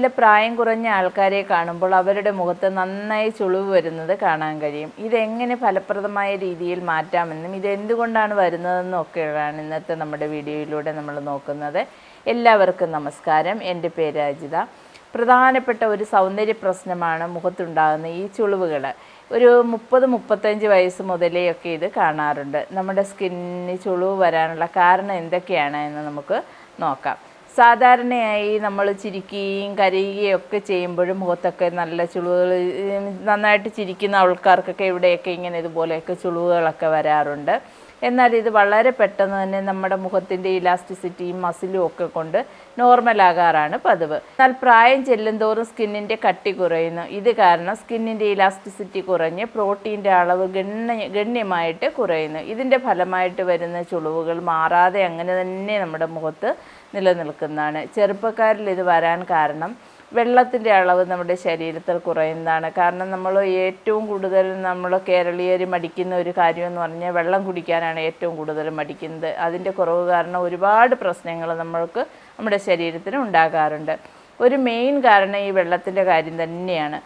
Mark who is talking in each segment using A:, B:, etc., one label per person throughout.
A: ചില പ്രായം കുറഞ്ഞ ആൾക്കാരെ കാണുമ്പോൾ അവരുടെ മുഖത്ത് നന്നായി ചുളിവ് വരുന്നത് കാണാൻ കഴിയും. ഇതെങ്ങനെ ഫലപ്രദമായ രീതിയിൽ മാറ്റാമെന്നും ഇതെന്തുകൊണ്ടാണ് വരുന്നതെന്നും ഒക്കെയാണ് ഇന്നത്തെ നമ്മുടെ വീഡിയോയിലൂടെ നമ്മൾ നോക്കുന്നത്. എല്ലാവർക്കും നമസ്കാരം. എന്റെ പേര് അജിത. പ്രധാനപ്പെട്ട ഒരു സൗന്ദര്യ പ്രശ്നമാണ് മുഖത്തുണ്ടാകുന്ന ഈ ചുളിവുകൾ. ഒരു മുപ്പത് മുപ്പത്തഞ്ച് വയസ്സ് മുതലേ ഒക്കെ ഇത് കാണാറുണ്ട്. നമ്മുടെ സ്കിന്നിന് ചുളിവ് വരാനുള്ള കാരണം എന്തൊക്കെയാണ് എന്ന് നമുക്ക് നോക്കാം. സാധാരണയായി നമ്മൾ ചിരിക്കുകയും കരയുകയും ഒക്കെ ചെയ്യുമ്പോഴും മുഖത്തൊക്കെ നല്ല ചുളിവുകൾ നന്നായിട്ട് ചിരിക്കുന്ന ആൾക്കാർക്കൊക്കെ ഇവിടെയൊക്കെ ഇങ്ങനെ ഇതുപോലെയൊക്കെ ചുളിവുകളൊക്കെ വരാറുണ്ട്. എന്നാൽ ഇത് വളരെ പെട്ടെന്ന് തന്നെ നമ്മുടെ മുഖത്തിന്റെ ഇലാസ്റ്റിസിറ്റിയും മസിലും ഒക്കെ കൊണ്ട് നോർമലാകാറാണ് പതിവ്. എന്നാൽ പ്രായം ചെല്ലുന്തോറും സ്കിന്നിന്റെ കട്ടി കുറയുന്നു. ഇത് കാരണം സ്കിന്നിന്റെ ഇലാസ്റ്റിസിറ്റി കുറഞ്ഞ് പ്രോട്ടീന്റെ അളവ് ഗണ്യ ഗണ്യമായിട്ട് കുറയുന്നു. ഇതിന്റെ ഫലമായിട്ട് വരുന്ന ചുളിവുകൾ മാറാതെ അങ്ങനെ തന്നെ നമ്മുടെ മുഖത്ത് നിലനിൽക്കുന്നതാണ്. ചെറുപ്പക്കാരിൽ ഇത് വരാൻ കാരണം വെള്ളത്തിന്റെ അളവ് നമ്മുടെ ശരീരത്തിൽ കുറയുന്നതാണ്. കാരണം നമ്മൾ ഏറ്റവും കൂടുതൽ നമ്മൾ കേരളീയർ മടിക്കുന്ന ഒരു കാര്യം എന്ന് പറഞ്ഞാൽ വെള്ളം കുടിക്കാനാണ് ഏറ്റവും കൂടുതൽ മടിക്കുന്നത്. അതിന്റെ കുറവ് കാരണം ഒരുപാട് പ്രശ്നങ്ങൾ നമ്മൾക്ക് നമ്മുടെ ശരീരത്തിന് ഉണ്ടാകാറുണ്ട്. ഒരു മെയിൻ കാരണം ഈ വെള്ളത്തിന്റെ കാര്യം തന്നെയാണ്.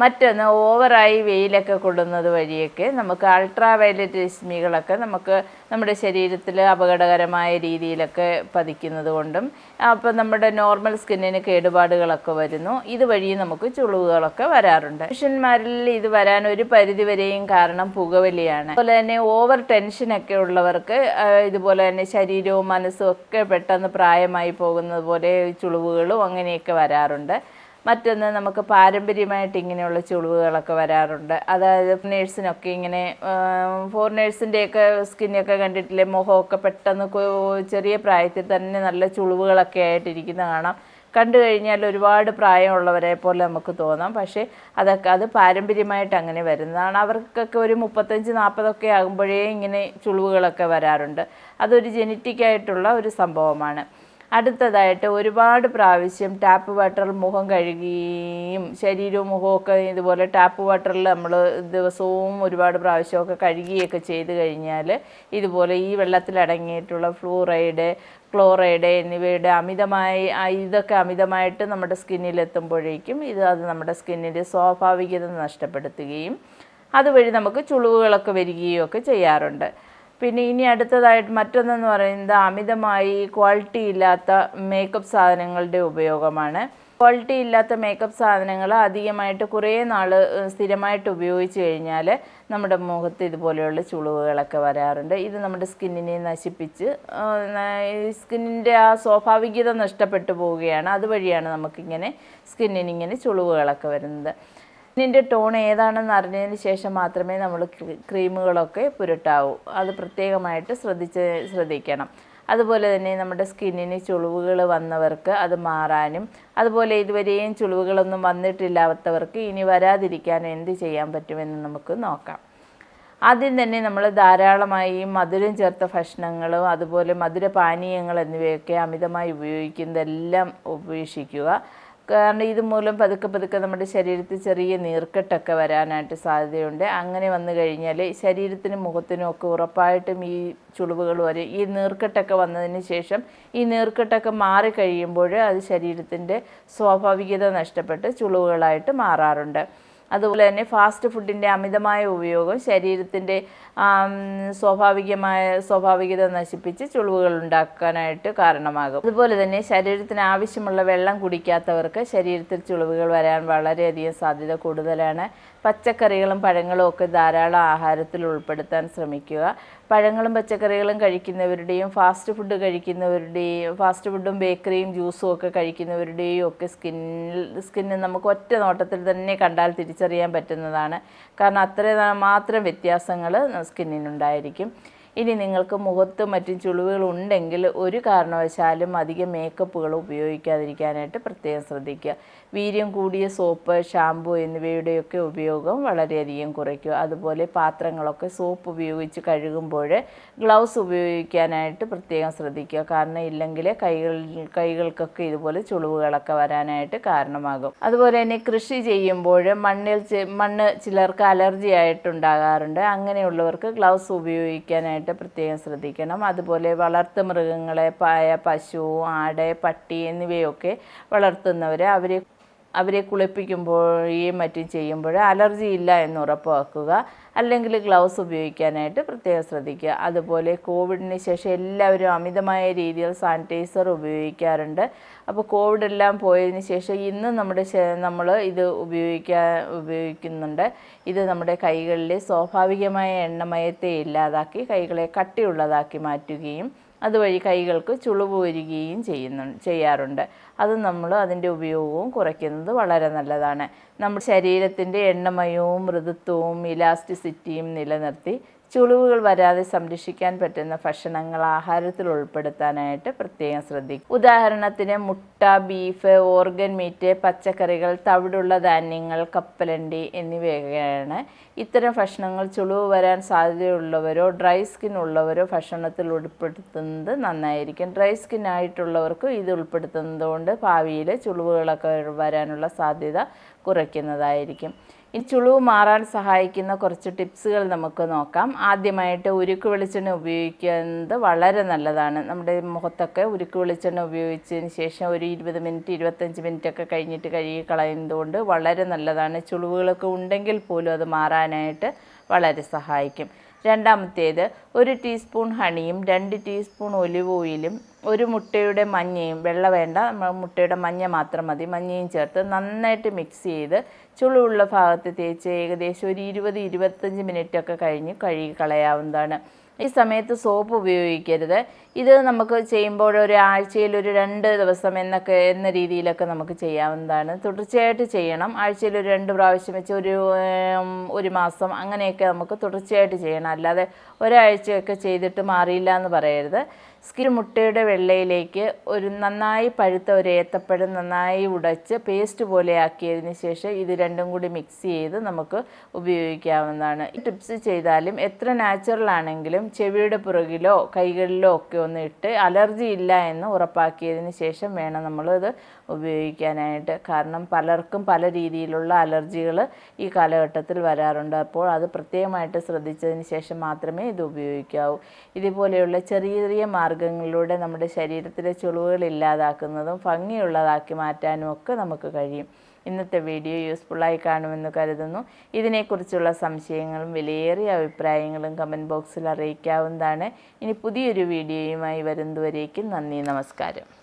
A: മറ്റൊന്ന് ഓവറായി വെയിലൊക്കെ കൊള്ളുന്നത് വഴിയൊക്കെ നമുക്ക് അൾട്രാ വയലറ്റ് രശ്മികളൊക്കെ നമുക്ക് നമ്മുടെ ശരീരത്തിൽ അപകടകരമായ രീതിയിലൊക്കെ പതിക്കുന്നത് കൊണ്ടും അപ്പോൾ നമ്മുടെ നോർമൽ സ്കിന്നിന് കേടുപാടുകളൊക്കെ വരുന്നു. ഇതുവഴി നമുക്ക് ചുളിവുകളൊക്കെ വരാറുണ്ട്. പുരുഷന്മാരിൽ ഇത് വരാൻ ഒരു പരിധിവരെയും കാരണം പുകവലിയാണ്. അതുപോലെ തന്നെ ഓവർ ടെൻഷനൊക്കെ ഉള്ളവർക്ക് ഇതുപോലെ തന്നെ ശരീരവും മനസ്സും ഒക്കെ പെട്ടെന്ന് പ്രായമായി പോകുന്നത് പോലെ ചുളിവുകളും അങ്ങനെയൊക്കെ വരാറുണ്ട്. മറ്റൊന്ന് നമുക്ക് പാരമ്പര്യമായിട്ട് ഇങ്ങനെയുള്ള ചുളിവുകളൊക്കെ വരാറുണ്ട്. അതായത് നേഴ്സിനൊക്കെ ഇങ്ങനെ ഫോറിനേഴ്സിന്റെയൊക്കെ സ്കിന്നൊക്കെ കണ്ടിട്ടില്ലേ? മുഖമൊക്കെ പെട്ടെന്ന് ചെറിയ പ്രായത്തിൽ തന്നെ നല്ല ചുളിവുകളൊക്കെ ആയിട്ടിരിക്കുന്ന കാണാം. കണ്ടു കഴിഞ്ഞാൽ ഒരുപാട് പ്രായമുള്ളവരെ പോലെ നമുക്ക് തോന്നാം. പക്ഷേ അതൊക്കെ അത് പാരമ്പര്യമായിട്ട് അങ്ങനെ വരുന്നതാണ്. അവർക്കൊക്കെ ഒരു മുപ്പത്തഞ്ച് നാൽപ്പതൊക്കെ ആകുമ്പോഴേ ഇങ്ങനെ ചുളിവുകളൊക്കെ വരാറുണ്ട്. അതൊരു ജെനറ്റിക്കായിട്ടുള്ള ഒരു സംഭവമാണ്. അടുത്തതായിട്ട് ഒരുപാട് പ്രാവശ്യം ടാപ്പ് വാട്ടറിൽ മുഖം കഴുകുകയും ശരീരവും മുഖമൊക്കെ ഇതുപോലെ ടാപ്പ് വാട്ടറിൽ നമ്മൾ ദിവസവും ഒരുപാട് പ്രാവശ്യമൊക്കെ കഴുകിയൊക്കെ ചെയ്ത് കഴിഞ്ഞാൽ ഇതുപോലെ ഈ വെള്ളത്തിലടങ്ങിയിട്ടുള്ള ഫ്ലൂറൈഡ് ക്ലോറൈഡ് എന്നിവയുടെ അമിതമായി ഇതൊക്കെ അമിതമായിട്ട് നമ്മുടെ സ്കിന്നിലെത്തുമ്പോഴേക്കും ഇത് അത് നമ്മുടെ സ്കിന്നിന്റെ സ്വാഭാവികത നഷ്ടപ്പെടുത്തുകയും അതുവഴി നമുക്ക് ചുളിവുകളൊക്കെ വരികയും ഒക്കെ ചെയ്യാറുണ്ട്. പിന്നെ ഇനി അടുത്തതായിട്ട് മറ്റൊന്നെന്ന് പറയുന്നത് അമിതമായി ക്വാളിറ്റി ഇല്ലാത്ത മേക്കപ്പ് സാധനങ്ങളുടെ ഉപയോഗമാണ്. ക്വാളിറ്റി ഇല്ലാത്ത മേക്കപ്പ് സാധനങ്ങൾ അധികമായിട്ട് കുറേ നാൾ സ്ഥിരമായിട്ട് ഉപയോഗിച്ച് കഴിഞ്ഞാൽ നമ്മുടെ മുഖത്ത് ഇതുപോലെയുള്ള ചുളിവുകളൊക്കെ വരാറുണ്ട്. ഇത് നമ്മുടെ സ്കിന്നിനെ നശിപ്പിച്ച് സ്കിന്നിന്റെ ആ സ്വാഭാവികത നഷ്ടപ്പെട്ടു പോവുകയാണ്. അതുവഴിയാണ് നമുക്കിങ്ങനെ സ്കിന്നിന് ഇങ്ങനെ ചുളിവുകളൊക്കെ വരുന്നത്. സ്കിന്നിന്റെ ടോൺ ഏതാണെന്ന് അറിഞ്ഞതിന് ശേഷം മാത്രമേ നമ്മൾ ക്രീമുകളൊക്കെ പുരട്ടാവൂ. അത് പ്രത്യേകമായിട്ട് ശ്രദ്ധിച്ച് ശ്രദ്ധിക്കണം. അതുപോലെ തന്നെ നമ്മുടെ സ്കിന്നിന് ചുളിവുകൾ വന്നവർക്ക് അത് മാറാനും അതുപോലെ ഇതുവരെയും ചുളിവുകളൊന്നും വന്നിട്ടില്ലാത്തവർക്ക് ഇനി വരാതിരിക്കാൻ എന്ത് ചെയ്യാൻ പറ്റുമെന്ന് നമുക്ക് നോക്കാം. ആദ്യം തന്നെ നമ്മൾ ധാരാളമായി മധുരം ചേർത്ത ഭക്ഷണങ്ങളും അതുപോലെ മധുരപാനീയങ്ങൾ എന്നിവയൊക്കെ അമിതമായി ഉപയോഗിക്കുന്നതെല്ലാം ഉപേക്ഷിക്കുക. കാരണം ഇതുമൂലം പതുക്കെ പതുക്കെ നമ്മുടെ ശരീരത്തിൽ ചെറിയ നീർക്കെട്ടൊക്കെ വരാനായിട്ട് സാധ്യതയുണ്ട്. അങ്ങനെ വന്നു കഴിഞ്ഞാൽ ശരീരത്തിനും മുഖത്തിനും ഒക്കെ ഉറപ്പായിട്ടും ഈ ചുളിവുകൾ വരും. ഈ നീർക്കെട്ടൊക്കെ വന്നതിന് ശേഷം ഈ നീർക്കെട്ടൊക്കെ മാറിക്കഴിയുമ്പോൾ അത് ശരീരത്തിന്റെ സ്വാഭാവികത നഷ്ടപ്പെട്ട് ചുളിവുകളായിട്ട് മാറാറുണ്ട്. അതുപോലെ തന്നെ ഫാസ്റ്റ് ഫുഡിന്റെ അമിതമായ ഉപയോഗം ശരീരത്തിന്റെ സ്വാഭാവികമായ സ്വാഭാവികത നശിപ്പിച്ച് ചുളിവുകൾ ഉണ്ടാക്കാനായിട്ട് കാരണമാകും. അതുപോലെ തന്നെ ശരീരത്തിന് ആവശ്യമുള്ള വെള്ളം കുടിക്കാത്തവർക്ക് ശരീരത്തിൽ ചുളിവുകൾ വരാൻ വളരെയധികം സാധ്യത കൂടുതലാണ്. പച്ചക്കറികളും പഴങ്ങളും ഒക്കെ ധാരാളം ആഹാരത്തിൽ ഉൾപ്പെടുത്താൻ ശ്രമിക്കുക. പഴങ്ങളും പച്ചക്കറികളും കഴിക്കുന്നവരുടെയും ഫാസ്റ്റ് ഫുഡ് കഴിക്കുന്നവരുടെയും ഫാസ്റ്റ് ഫുഡും ബേക്കറിയും ജ്യൂസും ഒക്കെ കഴിക്കുന്നവരുടെയും ഒക്കെ സ്കിന്നിൽ സ്കിന്നിൽ നമുക്ക് ഒറ്റ നോട്ടത്തിൽ തന്നെ കണ്ടാൽ തിരിച്ചറിയാൻ പറ്റുന്നതാണ്. കാരണം അത്ര മാത്രം വ്യത്യാസങ്ങൾ സ്കിന്നിനുണ്ടായിരിക്കും ഇനി നിങ്ങൾക്ക് മുഖത്ത് മറ്റും ചുളിവുകൾ ഉണ്ടെങ്കിൽ ഒരു കാരണവശാലും അധികം മേക്കപ്പുകൾ ഉപയോഗിക്കാതിരിക്കാനായിട്ട് പ്രത്യേകം ശ്രദ്ധിക്കുക. വീര്യം കൂടിയ സോപ്പ് ഷാമ്പു എന്നിവയുടെയൊക്കെ ഉപയോഗം വളരെയധികം കുറയ്ക്കുക. അതുപോലെ പാത്രങ്ങളൊക്കെ സോപ്പ് ഉപയോഗിച്ച് കഴുകുമ്പോൾ ഗ്ലൗസ് ഉപയോഗിക്കാനായിട്ട് പ്രത്യേകം ശ്രദ്ധിക്കുക. കാരണം ഇല്ലെങ്കിൽ കൈകൾ കൈകൾക്കൊക്കെ ഇതുപോലെ ചുളിവുകളൊക്കെ വരാനായിട്ട് കാരണമാകും. അതുപോലെ തന്നെ കൃഷി ചെയ്യുമ്പോൾ മണ്ണിൽ മണ്ണ് ചിലർക്ക് അലർജി ആയിട്ടുണ്ടാകാറുണ്ട് അങ്ങനെയുള്ളവർക്ക് ഗ്ലൗസ് ഉപയോഗിക്കാനായിട്ട് പ്രത്യേകം ശ്രദ്ധിക്കണം. അതുപോലെ വളർത്തു മൃഗങ്ങളെ പായ പശു ആട് പട്ടി എന്നിവയൊക്കെ വളർത്തുന്നവർ അവർ അവരെ കുളിപ്പിക്കുമ്പോഴേയും മറ്റും ചെയ്യുമ്പോൾ അലർജി ഇല്ല എന്ന് ഉറപ്പാക്കുക. അല്ലെങ്കിൽ ഗ്ലൗസ് ഉപയോഗിക്കാനായിട്ട് പ്രത്യേകം ശ്രദ്ധിക്കുക. അതുപോലെ കോവിഡിന് ശേഷം എല്ലാവരും അമിതമായ രീതിയിൽ സാനിറ്റൈസർ ഉപയോഗിക്കാറുണ്ട്. അപ്പോൾ കോവിഡ് എല്ലാം പോയതിന് ശേഷം ഇന്ന് നമ്മുടെ നമ്മൾ ഇത് ഉപയോഗിക്കാൻ ഉപയോഗിക്കുന്നുണ്ട്. ഇത് നമ്മുടെ കൈകളിലെ സ്വാഭാവികമായ എണ്ണമയത്തെ ഇല്ലാതാക്കി കൈകളെ കട്ടിയുള്ളതാക്കി മാറ്റുകയും അതുവഴി കൈകൾക്ക് ചുളിവ് വരികയും ചെയ്യുന്നു ചെയ്യാറുണ്ട്. അത് നമ്മൾ അതിന്റെ ഉപയോഗവും കുറയ്ക്കുന്നത് വളരെ നല്ലതാണ്. നമ്മുടെ ശരീരത്തിന്റെ എണ്ണമയവും മൃദുത്വവും ഇലാസ്റ്റിസിറ്റിയും നിലനിർത്തി ചുളിവുകൾ വരാതെ സംരക്ഷിക്കാൻ പറ്റുന്ന ഭക്ഷണങ്ങൾ ആഹാരത്തിൽ ഉൾപ്പെടുത്താനായിട്ട് പ്രത്യേകം ശ്രദ്ധിക്കും ഉദാഹരണത്തിന് മുട്ട ബീഫ് ഓർഗൻ മീറ്റ് പച്ചക്കറികൾ തവിടുള്ള ധാന്യങ്ങൾ കപ്പലണ്ടി എന്നിവയൊക്കെയാണ് ഇത്തരം ഭക്ഷണങ്ങൾ ചുളിവ് വരാൻ സാധ്യതയുള്ളവരോ ഡ്രൈ സ്കിൻ ഉള്ളവരോ ഭക്ഷണത്തിൽ ഉൾപ്പെടുത്തുന്നത് നന്നായിരിക്കും. ഡ്രൈ സ്കിൻ ആയിട്ടുള്ളവർക്ക് ഇത് ഉൾപ്പെടുത്തുന്നത് കൊണ്ട് ഭാവിയിൽ ചുളിവുകളൊക്കെ വരാനുള്ള സാധ്യത കുറയ്ക്കുന്നതായിരിക്കും. ഈ ചുളിവ് മാറാൻ സഹായിക്കുന്ന കുറച്ച് ടിപ്സുകൾ നമുക്ക് നോക്കാം. ആദ്യമായിട്ട് ഉരുക്ക് വെളിച്ചെണ്ണ ഉപയോഗിക്കുന്നത് വളരെ നല്ലതാണ്. നമ്മുടെ മുഖത്തൊക്കെ ഉരുക്ക് വെളിച്ചെണ്ണ ഉപയോഗിച്ചതിന് ശേഷം ഒരു ഇരുപത് മിനിറ്റ് ഇരുപത്തഞ്ച് മിനിറ്റ് ഒക്കെ കഴിഞ്ഞിട്ട് കഴുകി കളയുന്നതുകൊണ്ട് വളരെ നല്ലതാണ്. ചുളിവുകളൊക്കെ ഉണ്ടെങ്കിൽ പോലും അത് മാറാനായിട്ട് വളരെ സഹായിക്കും. രണ്ടാമത്തേത് ഒരു ടീസ്പൂൺ ഹണിയും രണ്ട് ടീസ്പൂൺ ഒലിവ് ഓയിലും ഒരു മുട്ടയുടെ മഞ്ഞയും വെള്ള വേണ്ട മുട്ടയുടെ മഞ്ഞ മാത്രം മതി. മഞ്ഞയും ചേർത്ത് നന്നായിട്ട് മിക്സ് ചെയ്ത് ചുളിവുള്ള ഭാഗത്ത് തേച്ച് ഏകദേശം ഒരു ഇരുപത് ഇരുപത്തഞ്ച് മിനിറ്റ് ഒക്കെ കഴിഞ്ഞ് കഴുകി കളയാവുന്നതാണ്. ഈ സമയത്ത് സോപ്പ് ഉപയോഗിക്കരുത്. ഇത് നമുക്ക് ചെയ്യുമ്പോൾ ഒരു ആഴ്ചയിൽ ഒരു രണ്ട് ദിവസം എന്നൊക്കെ എന്ന രീതിയിലൊക്കെ നമുക്ക് ചെയ്യാവുന്നതാണ്. തുടർച്ചയായിട്ട് ചെയ്യണം. ആഴ്ചയിൽ ഒരു രണ്ട് പ്രാവശ്യം വെച്ച് ഒരു ഒരു മാസം അങ്ങനെയൊക്കെ നമുക്ക് തുടർച്ചയായിട്ട് ചെയ്യണം. അല്ലാതെ ഒരാഴ്ചയൊക്കെ ചെയ്തിട്ട് മാറിയില്ല എന്ന് പറയരുത്. സ്കിൻ മുട്ടയുടെ വെള്ളയിലേക്ക് ഒരു നന്നായി പഴുത്ത ഒരു ഏത്തപ്പഴം നന്നായി ഉടച്ച് പേസ്റ്റ് പോലെ ആക്കിയതിന് ശേഷം ഇത് രണ്ടും കൂടി മിക്സ് ചെയ്ത് നമുക്ക് ഉപയോഗിക്കാവുന്നതാണ്. ഈ ടിപ്സ് ചെയ്താലും എത്ര നാച്ചുറൽ ആണെങ്കിലും ചെവിയുടെ പുറകിലോ കൈകളിലോ ഒക്കെ ഒന്ന് ഇട്ട് അലർജി ഇല്ല എന്ന് ഉറപ്പാക്കിയതിന് ശേഷം വേണം നമ്മളത് ഉപയോഗിക്കാനായിട്ട്. കാരണം പലർക്കും പല രീതിയിലുള്ള അലർജികൾ ഈ കാലഘട്ടത്തിൽ വരാറുണ്ട്. അപ്പോൾ അത് പ്രത്യേകമായിട്ട് ശ്രദ്ധിച്ചതിന് ശേഷം മാത്രമേ ഇത് ഉപയോഗിക്കാവൂ. ഇതുപോലെയുള്ള ചെറിയ ചെറിയ മാർഗങ്ങളിലൂടെ നമ്മുടെ ശരീരത്തിലെ ചുളിവുകൾ ഇല്ലാതാക്കുന്നതും ഭംഗിയുള്ളതാക്കി മാറ്റാനും ഒക്കെ നമുക്ക് കഴിയും. ഇന്നത്തെ വീഡിയോ യൂസ്ഫുള്ളായി കാണുമെന്ന് കരുതുന്നു. ഇതിനെക്കുറിച്ചുള്ള സംശയങ്ങളും വിലയേറിയ അഭിപ്രായങ്ങളും കമന്റ് ബോക്സിൽ അറിയിക്കാവുന്നതാണ്. ഇനി പുതിയൊരു വീഡിയോയുമായി വരുന്നതുവരേക്കും നന്ദി നമസ്കാരം.